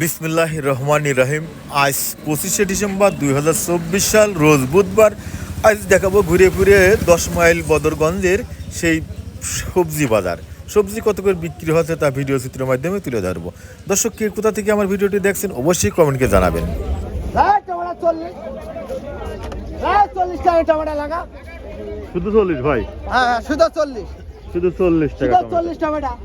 বিসমিল্লাহ রহমান রাহিম আজ পঁচিশে ডিসেম্বর দু হাজার চব্বিশ সাল রোজ বুধবার। আজ দেখাবো ঘুরে ঘুরে দশ মাইল বদরগঞ্জের সেই সবজি বাজার। সবজি কত করে বিক্রি হচ্ছে তা ভিডিও চিত্রের মাধ্যমে তুলে ধরবো। দর্শক কে কোথা থেকে আমার ভিডিওটি দেখছেন অবশ্যই কমেন্টকে জানাবেন। টাকা শুধু চল্লিশ ভাই? হ্যাঁ হ্যাঁ শুধু চল্লিশ। শুধু চল্লিশ শুধু চল্লিশ চল্লিশ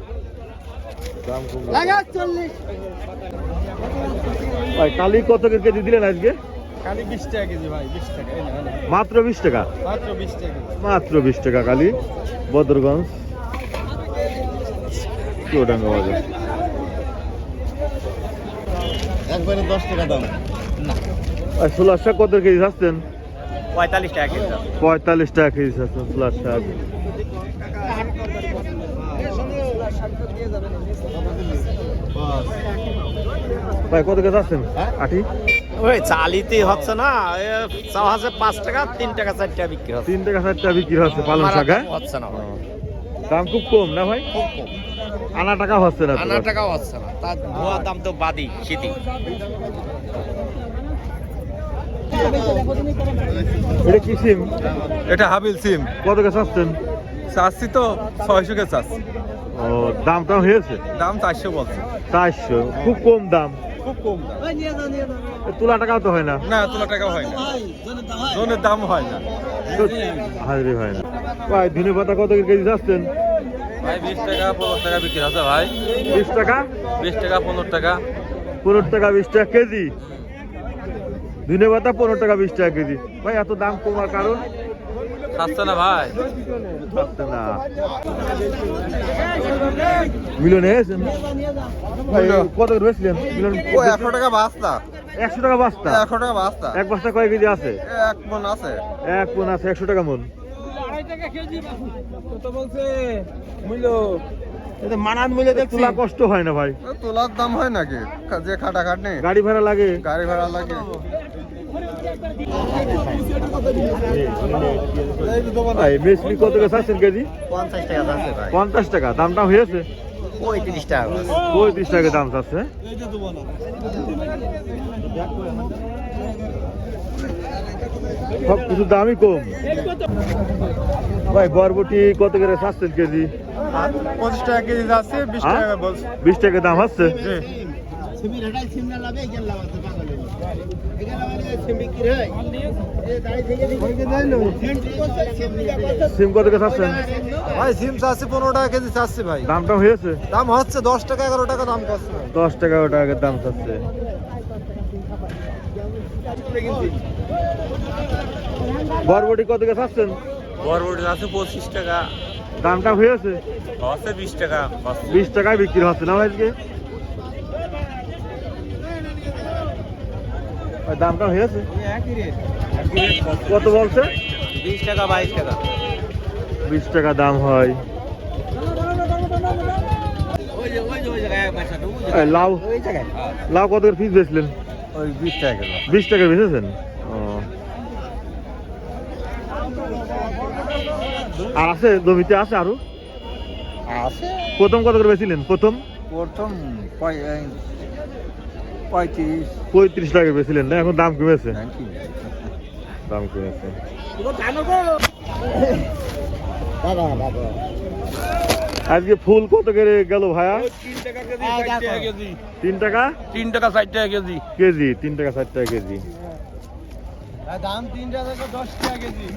ভাই কালি কত কেজি দিলেন আজকে? খালি বিশ টাকা কেজি ভাই বিশ টাকা এই না, এই না। মাত্র বিশ টাকা? মাত্র বিশ টাকা মাত্র বিশ টাকা কালি। বদরগঞ্জ। চুয়াডাঙ্গা বাজার একবারে দশ টাকা দাম। আর ছোলার শাক কত কেজি পঁয়তাল্লিশ টাকা কেজি পঁয়তাল্লিশ টাকা কেজি শাক। ভাই কত কেজি চাচ্ছেন আটি? ওই চালিতে হচ্ছে না চাও আছে পাঁচ টাকা তিন টাকা চার টাকা বিক্রি হচ্ছে। তিন টাকা চার টাকা বিক্রি হচ্ছে পালং শাক হ্যাঁ? হচ্ছে না ভাই। দাম খুব কম না ভাই? খুব কম। আনা টাকা হচ্ছে না আনা টাকাও হচ্ছে না তার ধোয়া দাম তো বাদি শীতি এটা কি সিম? এটা হাবিল সিম। কত কে চাচ্ছেন চাচ্ছি তো ছয়শো কে চাচ্ছি। ও দাম টাম হয়েছে? দাম চারশো বলছে। চারশো খুব কম দাম। খুব কম দাম। তোলা টাকাও তো হয় না। না তোলা টাকা হয় না। জনের দাম হয় না। হাজিরি হয় না ভাই। ধনে পাতা কত কেজি চাচ্ছেন? ভাই বিশ টাকা পনেরো টাকা বিক্রি আছে ভাই। বিশ টাকা? বিশ টাকা পনেরো টাকা। পনেরো টাকা বিশ টাকা কেজি। ধনে পাতা পনেরো টাকা বিশ টাকা কেজি। ভাই এত দাম কমার কারণ? খাচ্ছে না ভাই? থাকছে না। মিলনে এসেছেন ভাই কত করে বেচলেন? মিলন ও একশো টাকা বাস্তা। একশো টাকা বস্তা? একশো টাকা বাস্তা। এক বস্তা কয় কেজি আছে? এক মন আছে। এক মন আছে একশো টাকা মন। মানান মূল্য তোলা কষ্ট হয় না ভাই। তোলার দাম হয় নাকি? যে খাটা খাটনি গাড়ি ভাড়া লাগে। গাড়ি ভাড়া লাগে। ভাই মেসলি কত করে চাচ্ছেন কেজি? পঞ্চাশ টাকা ভাই। পঞ্চাশ টাকা দামটা হয়েছে? পঁয়ত্রিশ টাকা পঁয়ত্রিশ টাকা দাম চাচ্ছে। সব কিছু দামই কম। ভাই বরবটি কত করে চাচ্ছেন কেজি? পঁচিশ টাকা কেজি যাচ্ছে বিশ হ্যাঁ? টাকা বিশ টাকা দাম হচ্ছে সিম কত করে চাচ্ছেন? ভাই সিম চাচ্ছি পনেরো টাকা কেজি চাচ্ছি ভাই। দামটা হয়েছে? দাম হচ্ছে দশ টাকা এগারো টাকা দাম দশ টাকা এগারো টাকার দাম চাচ্ছে। বরবটি কত করে চাচ্ছেন? বরবটি আছে পঁচিশ টাকা। দামটা হয়েছে? হচ্ছে বিশ টাকা বিশ টাকায় বিক্রি হচ্ছে না ভাই আজকে? দামটা হয়েছে? কত বলছে? বিশ টাকা বাইশ টাকা। বিশ টাকা দাম হয়। লাউ। লাউ কত করে পিস বেচলেন? ওই বিশ টাকা বিশ টাকা বেচেছেন? আর আছে? জমিতে আছে আরও? আছে। প্রথম কত করে বেচিলেন? প্রথম? প্রথম পঁয়ত্রিশ। পঁয়ত্রিশ টাকা বেচিলেন না? এখন দাম কমেছে। দাম কমেছে। আজকে ফুল কত করে গেল ভাইয়া? তিন টাকা তিন টাকা? ষাট টাকা কেজি। কেজি তিন টাকা ষাট টাকা কেজি। দাম তিন টাকা দশ টাকা কেজি।